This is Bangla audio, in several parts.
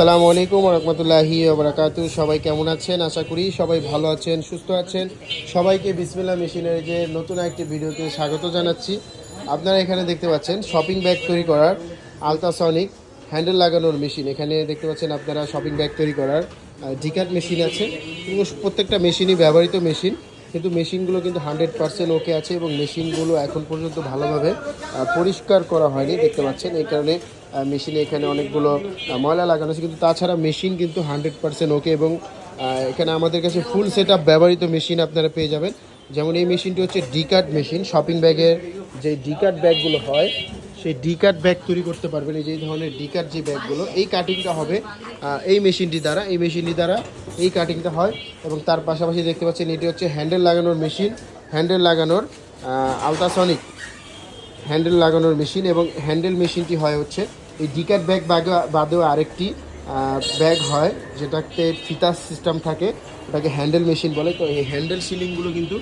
আসসালামু আলাইকুম রহমতুল্লাহি ওবরাকাতু সবাই কেমন আছেন? আশা করি সবাই ভালো আছেন, সুস্থ আছেন। সবাইকে বিসমিল্লা যে নতুন একটি ভিডিওতে স্বাগত জানাচ্ছি। আপনারা এখানে দেখতে পাচ্ছেন শপিং ব্যাগ তৈরি করার আলট্রাসনিক হ্যান্ডেল লাগানোর মেশিন। এখানে দেখতে পাচ্ছেন আপনারা শপিং ব্যাগ তৈরি করার ডিকাট মেশিন আছে। প্রত্যেকটা মেশিনই ব্যবহৃত মেশিন। কিন্তু মেশিনগুলো কিন্তু হান্ড্রেড পার্সেন্ট ওকে আছে এবং মেশিনগুলো এখন পর্যন্ত ভালোভাবে পরিষ্কার করা হয়নি, দেখতে পাচ্ছেন। এই কারণে মেশিনে এখানে অনেকগুলো ময়লা লাগানো আছে, কিন্তু তাছাড়া মেশিন কিন্তু হান্ড্রেড পার্সেন্ট ওকে এবং এখানে আমাদের কাছে ফুল সেট ব্যবহৃত মেশিন আপনারা পেয়ে যাবেন। যেমন এই মেশিনটি হচ্ছে ডিকাট মেশিন, শপিং ব্যাগের যে ডিকাট ব্যাগগুলো হয়, সেই ডিকাট ব্যাগ তৈরি করতে পারবেন। এই যে ধরনের ডিকাট যে ব্যাগগুলো, এই কাটিংটা হবে এই মেশিনটি দ্বারা, এই মেশিনটি দ্বারা এই কাটিংটা হয় এবং তার পাশাপাশি দেখতে পাচ্ছেন এটি হচ্ছে হ্যান্ডেল লাগানোর মেশিন। হ্যান্ডেল লাগানোর আলট্রাসনিক হ্যান্ডেল লাগানোর মেশিন এবং হ্যান্ডেল মেশিনটি হয় হচ্ছে এই ডিকাট ব্যাগ বাদে- বাদেও আরেকটি ব্যাগ হয় যেটাতে ফিতা সিস্টেম থাকে, ওটাকে হ্যান্ডেল মেশিন বলে। তো এই হ্যান্ডেল সিলিংগুলো কিন্তু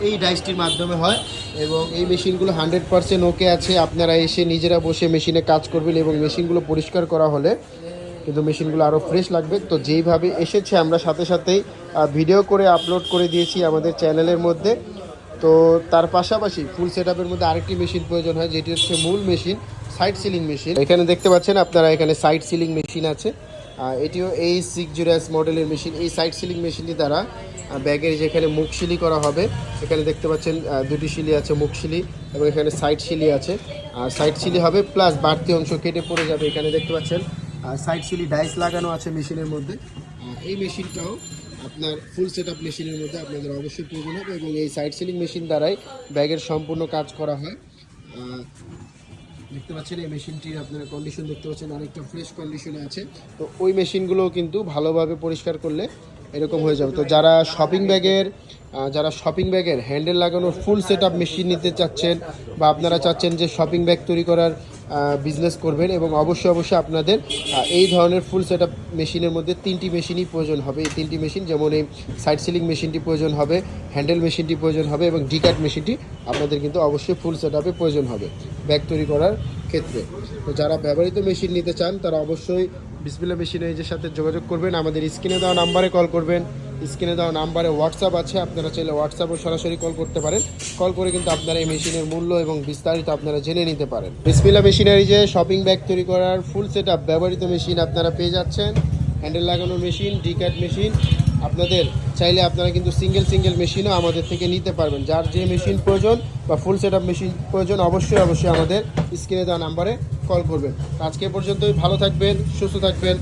এই ডাইসটির মাধ্যমে হয় এবং এই মেশিনগুলো হান্ড্রেড পার্সেন্ট ওকে আছে। আপনারা এসে নিজেরা বসে মেশিনে কাজ করবেন এবং মেশিনগুলো পরিষ্কার করা হলে কিন্তু মেশিনগুলো আরও ফ্রেশ লাগবে। তো যেইভাবে এসেছে, আমরা সাথে সাথেই ভিডিও করে আপলোড করে দিয়েছি আমাদের চ্যানেলের মধ্যে। তো তার পাশাপাশি ফুল সেট মধ্যে আরেকটি মেশিন প্রয়োজন হয়, যেটি হচ্ছে মূল মেশিন সাইড সিলিং মেশিন এখানে দেখতে পাচ্ছেন আপনারা এখানে সাইড সিলিং মেশিন আছে। এটিও এই সিক্স জিরো মডেলের মেশিন এই সাইড সিলিং মেশিনটি দ্বারা ব্যাগের যেখানে মুখ শিলি করা হবে এখানে দেখতে পাচ্ছেন দুটি শিলি আছে, মুখ শিলি এবং এখানে সাইড শিলি আছে। আর সাইড শিলি হবে প্লাস বাড়তি অংশ কেটে পড়ে যাবে। এখানে দেখতে পাচ্ছেন সাইড সিলি ডাইস লাগানো আছে মেশিনের মধ্যে। এই মেশিনটাও আপনার ফুল সেট আপ মেশিনের মধ্যে আপনাদের অবশ্যই প্রয়োজন হবে এবং এই সাইড সিলিং মেশিন দ্বারাই ব্যাগের সম্পূর্ণ কাজ করা হয়। দেখতে পাচ্ছেন এই মেশিনটির আপনারা কন্ডিশন দেখতে পাচ্ছেন, অনেকটা ফ্রেশ কন্ডিশনে আছে। তো ওই মেশিনগুলো কিন্তু ভালোভাবে পরিষ্কার করলে এরকম হয়ে যাবে। তো যারা শপিং ব্যাগের যারা শপিং ব্যাগের হ্যান্ডেল লাগানোর ফুল সেট মেশিন নিতে চাচ্ছেন বা আপনারা চাচ্ছেন যে শপিং ব্যাগ তৈরি করার বিজনেস করবেন এবং অবশ্যই অবশ্যই আপনাদের এই ধরনের ফুল সেট মেশিনের মধ্যে তিনটি মেশিনই প্রয়োজন হবে। এই তিনটি মেশিন যেমন এই সাইড সিলিং মেশিনটি প্রয়োজন হবে হ্যান্ডেল মেশিনটি প্রয়োজন হবে এবং ডিকাট মেশিনটি আপনাদের কিন্তু অবশ্যই ফুল সেট প্রয়োজন হবে ব্যাগ তৈরি করার ক্ষেত্রে। তো যারা ব্যবহৃত মেশিন নিতে চান, তারা অবশ্যই বিসমিল্লা মেশিন এজের সাথে যোগাযোগ করবেন, আমাদের স্ক্রিনে দেওয়া নাম্বারে কল করবেন। স্ক্রিনে দেওয়া নাম্বারে হোয়াটসঅ্যাপ আছে, আপনারা চাইলে হোয়াটসঅ্যাপও সরাসরি কল করতে পারেন। কল করে কিন্তু আপনারা এই মেশিনের মূল্য এবং বিস্তারিত আপনারা জেনে নিতে পারেন। বিসমিল্লা মেশিনারি যে শপিং ব্যাগ তৈরি করার ফুল সেট আপ ব্যবহৃত মেশিন আপনারা পেয়ে যাচ্ছেন। হ্যান্ডেল লাগানোর মেশিন ডিকাট মেশিন আপনাদের চাইলে আপনারা কিন্তু সিঙ্গেল সিঙ্গেল মেশিনও আমাদের থেকে নিতে পারবেন। যার যে মেশিন প্রয়োজন বা ফুল সেট আপ মেশিন প্রয়োজন, অবশ্যই অবশ্যই আমাদের স্ক্রিনে দেওয়া নাম্বারে কল করবেন। আজকে পর্যন্তই। ভালো থাকবেন, সুস্থ থাকবেন।